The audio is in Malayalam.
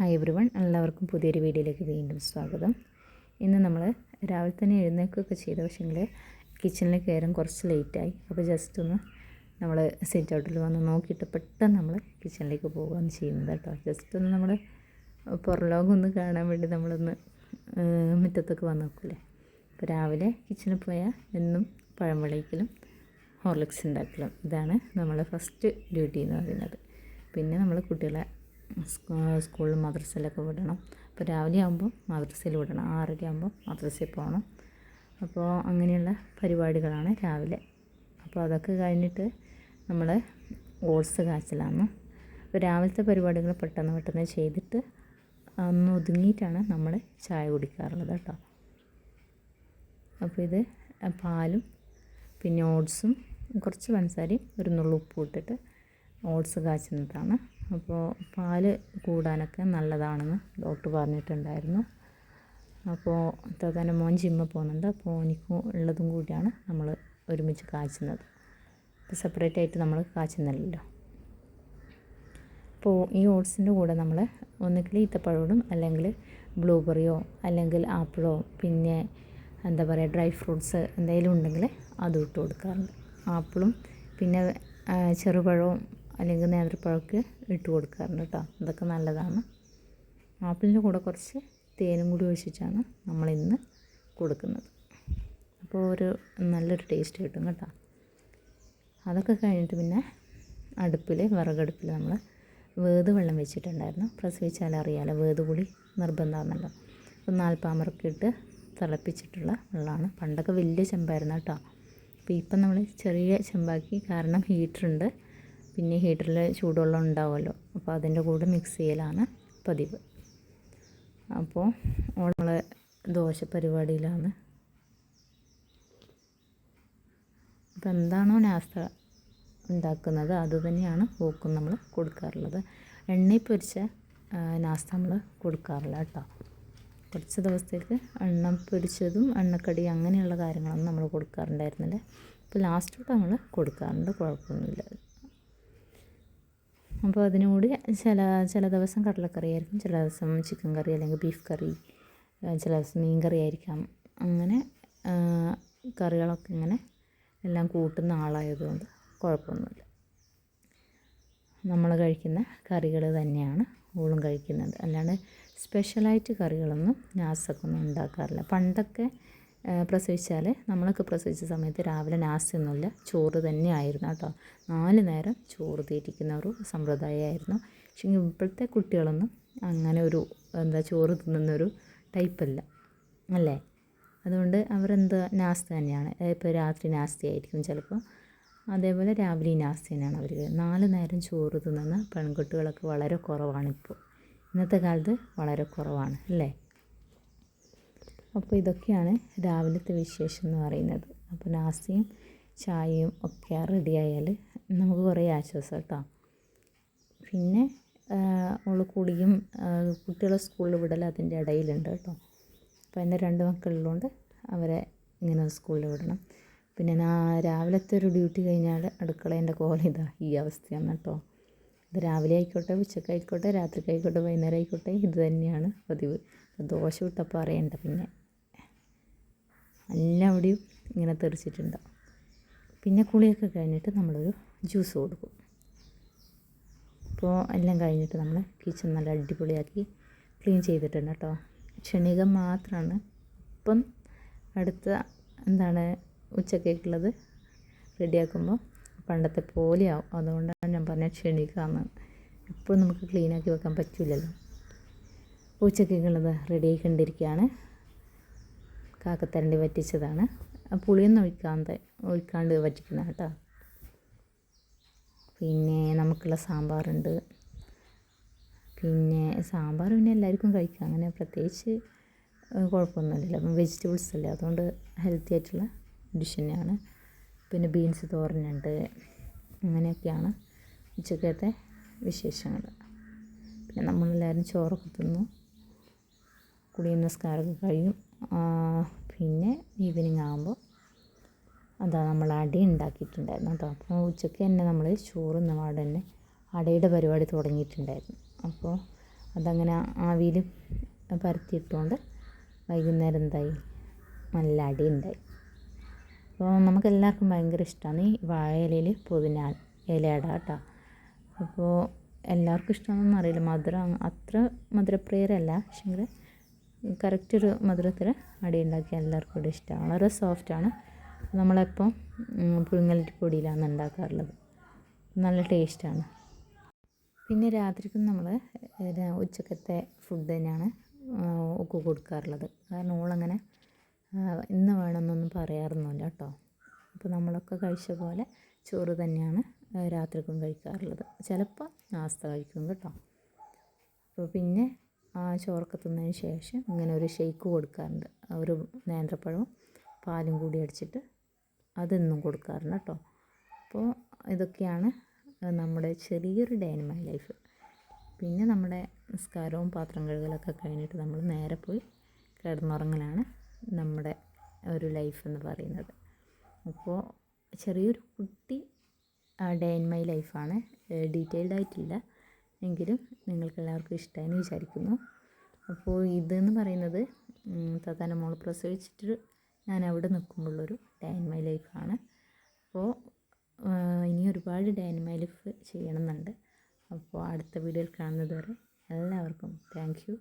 ഹായ് എവ്രി വൺ എല്ലാവർക്കും പുതിയൊരു വീഡിയോയിലേക്ക് വീണ്ടും സ്വാഗതം. ഇന്ന് നമ്മൾ രാവിലെ തന്നെ എഴുന്നേൽക്കുകയൊക്കെ ചെയ്തു. പക്ഷേങ്കിൽ കിച്ചണിൽ കയറാൻ കുറച്ച് ലേറ്റായി അപ്പോൾ ജസ്റ്റ് ഒന്ന് നമ്മൾ സെറ്റ് ഔട്ടിൽ വന്ന് നോക്കിയിട്ട് പെട്ടെന്ന് നമ്മൾ കിച്ചണിലേക്ക് പോകുകയാണ് ചെയ്യുന്നത് കേട്ടോ. ജസ്റ്റ് ഒന്ന് നമ്മൾ പുറലോകം ഒന്ന് കാണാൻ വേണ്ടി നമ്മളൊന്ന് മുറ്റത്തൊക്കെ വന്ന് നോക്കൂലേ. അപ്പോൾ രാവിലെ കിച്ചണിൽ പോയാൽ എന്നും പഴം വിളയിക്കലും ഹോർലിക്സ് ഉണ്ടാക്കലും ഇതാണ് നമ്മളെ ഫസ്റ്റ് ഡ്യൂട്ടി എന്ന് പറയുന്നത്. പിന്നെ നമ്മൾ കുട്ടികളെ സ്കൂളിൽ മദ്രസയിലൊക്കെ വിടണം. അപ്പോൾ രാവിലെ ആകുമ്പോൾ മദ്രസയിൽ വിടണം. ആറര ആകുമ്പോൾ മദ്രസയിൽ പോകണം. അപ്പോൾ അങ്ങനെയുള്ള പരിപാടികളാണ് രാവിലെ. അപ്പോൾ അതൊക്കെ കഴിഞ്ഞിട്ട് നമ്മൾ ഓട്സ് കാച്ചലാണ്. അപ്പോൾ രാവിലത്തെ പരിപാടികൾ പെട്ടെന്ന് പെട്ടെന്ന് ചെയ്തിട്ട് ഒന്ന് ഒതുങ്ങിയിട്ടാണ് നമ്മൾ ചായ കുടിക്കാറുള്ളത് കേട്ടോ. അപ്പോൾ ഇത് പാലും പിന്നെ ഓട്സും കുറച്ച് പഞ്ചസാരയും ഒരു നുള്ളു ഉപ്പ് ഇട്ടിട്ട് ഓട്സ് കാച്ചുന്നതാണ്. അപ്പോൾ പാൽ കൂടാനൊക്കെ നല്ലതാണെന്ന് ഡോക്ടർ പറഞ്ഞിട്ടുണ്ടായിരുന്നു. അപ്പോൾ തതാന്റെ മോൻ ജിമ്മിൽ പോകുന്നുണ്ട്. അപ്പോൾ ഓനിക്കും ഉള്ളതും കൂടിയാണ് നമ്മൾ ഒരുമിച്ച് കാച്ചുന്നത്. സെപ്പറേറ്റ് ആയിട്ട് നമ്മൾ കാച്ചുന്നില്ലല്ലോ അപ്പോൾ ഈ ഓട്സിന്റെ കൂടെ നമ്മൾ ഒന്നുകിൽ ഈത്തപ്പഴോടും അല്ലെങ്കിൽ ബ്ലൂബെറിയോ അല്ലെങ്കിൽ ആപ്പിളോ പിന്നെ എന്താ പറയുക ഡ്രൈ ഫ്രൂട്ട്സ് എന്തെങ്കിലും ഉണ്ടെങ്കിൽ അതും ഇട്ട് കൊടുക്കാറുണ്ട്. ആപ്പിളും പിന്നെ ചെറുപഴവും അല്ലെങ്കിൽ നേന്ത്രപ്പഴമൊക്കെ ഇട്ട് കൊടുക്കാറുണ്ട് കേട്ടോ. അതൊക്കെ നല്ലതാണ്. ആപ്പിളിന്റെ കൂടെ കുറച്ച് തേനും കൂടി ഒഴിച്ചിട്ടാണ് നമ്മളിന്ന് കൊടുക്കുന്നത്. അപ്പോൾ ഒരു നല്ലൊരു ടേസ്റ്റ് കിട്ടും കേട്ടോ. അതൊക്കെ കഴിഞ്ഞിട്ട് പിന്നെ അടുപ്പിൽ വിറകടുപ്പിൽ നമ്മൾ വേത് വെള്ളം വെച്ചിട്ടുണ്ടായിരുന്നു. പ്രസവിച്ചാൽ അറിയാലോ വേത് കൂടി നിർബന്ധമാണല്ലോ. അപ്പോൾ നാൽപ്പാമറൊക്കെ ഇട്ട് തിളപ്പിച്ചിട്ടുള്ള വെള്ളമാണ്. പണ്ടൊക്കെ വലിയ ചെമ്പായിരുന്നു കേട്ടോ. അപ്പോൾ ഇപ്പം നമ്മൾ ചെറിയ ചെമ്പാക്കി കാരണം ഹീറ്ററുണ്ട്. പിന്നെ ഹീറ്ററിൽ ചൂടുവെള്ളം ഉണ്ടാവുമല്ലോ. അപ്പോൾ അതിന്റെ കൂടെ മിക്സ് ചെയ്യലാണ് പതിവ്. അപ്പോൾ നമ്മൾ ദോശ പരിപാടിയിലാണ്. അപ്പോൾ എന്താണോ നാസ്ത ഉണ്ടാക്കുന്നത് അതുതന്നെയാണ് ഓക്കും നമ്മൾ കൊടുക്കാറുള്ളത്. എണ്ണയിൽ പൊരിച്ച നാസ്ത നമ്മൾ കൊടുക്കാറില്ല കേട്ടോ. കുറച്ച് ദിവസത്തേക്ക് എണ്ണ പൊരിച്ചതും എണ്ണക്കടി അങ്ങനെയുള്ള കാര്യങ്ങളൊന്നും നമ്മൾ കൊടുക്കാറുണ്ടായിരുന്നില്ല. ലാസ്റ്റ് തൊട്ട് നമ്മൾ കൊടുക്കാറുണ്ട് കുഴപ്പമൊന്നുമില്ല. അപ്പോൾ അതിനോട് ചില ചില ദിവസം കടലക്കറി ആയിരിക്കും ചില ദിവസം ചിക്കൻ കറി അല്ലെങ്കിൽ ബീഫ് കറി ചില ദിവസം മീൻ കറി ആയിരിക്കാം. അങ്ങനെ കറികളൊക്കെ ഇങ്ങനെ എല്ലാം കൂട്ടുന്ന ആളായതുകൊണ്ട് കുഴപ്പമൊന്നുമില്ല. നമ്മൾ കഴിക്കുന്ന കറികൾ തന്നെയാണ് ഊളും കഴിക്കുന്നത്. അല്ലാണ്ട് സ്പെഷ്യലായിട്ട് കറികളൊന്നും നാസൊക്കൊന്നും ഉണ്ടാക്കാറില്ല. പണ്ടൊക്കെ പ്രസവിച്ചാൽ നമ്മളൊക്കെ പ്രസവിച്ച സമയത്ത് രാവിലെ നാസ്യൊന്നുമില്ല ചോറ് തന്നെയായിരുന്നു കേട്ടോ. നാല് നേരം ചോറ് തീറ്റിക്കുന്ന ഒരു സമ്പ്രദായമായിരുന്നു. പക്ഷെ ഇപ്പോഴത്തെ കുട്ടികളൊന്നും അങ്ങനെ ഒരു എന്താ ചോറ് തിന്നുന്നൊരു ടൈപ്പല്ല. അല്ലേ? അതുകൊണ്ട് അവരെന്താ നാസ്ത തന്നെയാണ്. ഇപ്പോൾ രാത്രി നാസ്ത ആയിരിക്കും ചിലപ്പോൾ. അതേപോലെ രാവിലെ നാസ്തി തന്നെയാണ് അവർ നാല് നേരം ചോറ് തിന്നുന്ന പെൺകുട്ടികളൊക്കെ വളരെ കുറവാണിപ്പോൾ. ഇന്നത്തെ കാലത്ത് വളരെ കുറവാണ്. അല്ലേ? അപ്പോൾ ഇതൊക്കെയാണ് രാവിലത്തെ വിശേഷം എന്ന് പറയുന്നത്. അപ്പോൾ നാസ്തിയും ചായയും ഒക്കെ റെഡി ആയാൽ നമുക്ക് കുറേ ആശ്വാസം കേട്ടോ. പിന്നെ അവൾ കുടിയും കുട്ടികളെ സ്കൂളിൽ വിടൽ അതിന്റെ ഇടയിലുണ്ട് കേട്ടോ. അപ്പോൾ എന്റെ രണ്ട് മക്കളുള്ളതുകൊണ്ട് അവരെ ഇങ്ങനെ സ്കൂളിൽ വിടണം. പിന്നെ ഞാൻ രാവിലത്തെ ഒരു ഡ്യൂട്ടി കഴിഞ്ഞാൽ അടുക്കളേന്റെ കോല ഇതാ ഈ അവസ്ഥയാണ് കേട്ടോ. ഇത് രാവിലെ ആയിക്കോട്ടെ ഉച്ചക്കായിക്കോട്ടെ രാത്രിക്കായിക്കോട്ടെ വൈകുന്നേരം ആയിക്കോട്ടെ ഇത് തന്നെയാണ് പതിവ്. ദോശ വിട്ടപ്പോൾ അറിയണ്ട പിന്നെ. എല്ലാവിടെയും ഇങ്ങനെ തെറിച്ചിട്ടുണ്ടാവും പിന്നെ കുളിയൊക്കെ കഴിഞ്ഞിട്ട് നമ്മളൊരു ജ്യൂസ് കൊടുക്കും. അപ്പോൾ എല്ലാം കഴിഞ്ഞിട്ട് നമ്മൾ കിച്ചൺ നല്ല അടിപൊളിയാക്കി ക്ലീൻ ചെയ്തിട്ടുണ്ട് കേട്ടോ. ക്ഷണികം മാത്രമാണ് ഇപ്പം അടുത്ത എന്താണ് ഉച്ചക്കേക്കുള്ളത്? റെഡിയാക്കുമ്പോൾ പണ്ടത്തെ പോലെയാവും അതുകൊണ്ടാണ് ഞാൻ പറഞ്ഞത് ക്ഷണിക്കാമെന്ന് ഇപ്പോൾ നമുക്ക് ക്ലീനാക്കി വെക്കാൻ പറ്റില്ലല്ലോ ഉച്ചക്കേക്കുള്ളത് റെഡിയായി കണ്ടിരിക്കുകയാണ് കാക്കത്തരണ്ടി വറ്റിച്ചതാണ്. പുളിയൊന്നും ഒഴിക്കാതെ ഒഴിക്കാണ്ട് വറ്റിക്കുന്ന കേട്ടോ. പിന്നെ നമുക്കുള്ള സാമ്പാറുണ്ട്. പിന്നെ സാമ്പാർ പിന്നെ എല്ലാവർക്കും കഴിക്കാം. അങ്ങനെ പ്രത്യേകിച്ച് കുഴപ്പമൊന്നുമില്ലല്ലോ. കുഴപ്പമൊന്നുമില്ല അപ്പം വെജിറ്റബിൾസ് അല്ലേ? അതുകൊണ്ട് ഹെൽത്തി ആയിട്ടുള്ള ഡിഷ് തന്നെയാണ്. പിന്നെ ബീൻസ് തോരനുണ്ട്. അങ്ങനെയൊക്കെയാണ് ഉച്ചക്കത്തെ വിശേഷങ്ങൾ. പിന്നെ നമ്മളെല്ലാവരും ചോറൊക്കെ തിന്നു. കുടിയും നിസ്കാരമൊക്കെ കഴിയും പിന്നെ ഈവനിങ് ആകുമ്പോൾ അതാ നമ്മൾ അട ഉണ്ടാക്കിയിട്ടുണ്ടായിരുന്നു കേട്ടോ. അപ്പോൾ ഉച്ചയ്ക്ക് തന്നെ നമ്മൾ ചോറ് പാടെ തന്നെ അടയുടെ പരിപാടി തുടങ്ങിയിട്ടുണ്ടായിരുന്നു. അപ്പോൾ അതങ്ങനെ ആവിയിൽ പരത്തിയിട്ടുകൊണ്ട് വൈകുന്നേരം എന്തായി? നല്ല അടി ഉണ്ടായി. അപ്പോൾ നമുക്കെല്ലാവർക്കും ഭയങ്കര ഇഷ്ടമാണ് ഈ വാഴ ഇലയിൽ പുതിന ഇല ഇടുക കേട്ടോ. അപ്പോൾ എല്ലാവർക്കും ഇഷ്ടമാണെന്നൊന്നും അറിയില്ല. മധുരം അത്ര മധുരപ്രിയരല്ല. പക്ഷേങ്കിൽ കറക്റ്റ് ഒരു മധുരത്തിൽ അടി ഉണ്ടാക്കി എല്ലാവർക്കും ഇവിടെ ഇഷ്ടമാണ്. വളരെ സോഫ്റ്റാണ് നമ്മളെപ്പം പുഴുങ്ങലിന്റെ പൊടിയിലാണ് ഉണ്ടാക്കാറുള്ളത്. നല്ല ടേസ്റ്റാണ് പിന്നെ രാത്രിക്കും നമ്മൾ ഉച്ചക്കത്തെ ഫുഡ് തന്നെയാണ് ഒക്കെ കൊടുക്കാറുള്ളത്. കാരണം ഓളങ്ങനെ ഇന്ന് വേണമെന്നൊന്നും പറയാറൊന്നുമില്ല കേട്ടോ. അപ്പോൾ നമ്മളൊക്കെ കഴിച്ച പോലെ ചോറ് തന്നെയാണ് രാത്രിക്കും കഴിക്കാറുള്ളത്. ചിലപ്പോൾ നാസ്ത കഴിക്കും കേട്ടോ. അപ്പോൾ പിന്നെ ആ ചോറൊക്കെ തിന്നതിന് ശേഷം ഇങ്ങനെ ഒരു ഷെയ്ക്ക് കൊടുക്കാറുണ്ട്. ഒരു നേന്ത്രപ്പഴവും പാലും കൂടി അടിച്ചിട്ട് അതെന്നും കൊടുക്കാറുണ്ട് കേട്ടോ. അപ്പോൾ ഇതൊക്കെയാണ് നമ്മുടെ ചെറിയൊരു ഡേ ഇൻ മൈ ലൈഫ് പിന്നെ നമ്മുടെ നിസ്കാരവും പാത്രം കഴുകലൊക്കെ കഴിഞ്ഞിട്ട് നമ്മൾ നേരെ പോയി കിടന്നുറങ്ങലാണ് നമ്മുടെ ഒരു ലൈഫ് എന്ന് പറയുന്നത്. അപ്പോൾ ചെറിയൊരു കുട്ടി ഡേ ഇൻ മൈ ലൈഫാണ് ഡീറ്റെയിൽഡ് ആയിട്ടില്ല. എങ്കിലും നിങ്ങൾക്കെല്ലാവർക്കും ഇഷ്ടമായി വിചാരിക്കുന്നു. അപ്പോൾ ഇതെന്ന് പറയുന്നത് താത്താന്റെ മോൾ പ്രസവിച്ചിട്ട് ഞാൻ അവിടെ നിൽക്കുമ്പോഴുള്ളൊരു ഡേ ഇൻ മൈ ലൈഫാണ്. അപ്പോൾ ഇനി ഒരുപാട് ഡേ ഇൻ മൈ ലൈഫ് ചെയ്യണമെന്നുണ്ട്. അപ്പോൾ അടുത്ത വീഡിയോയിൽ കാണുന്നത് വരെ എല്ലാവർക്കും താങ്ക് യു.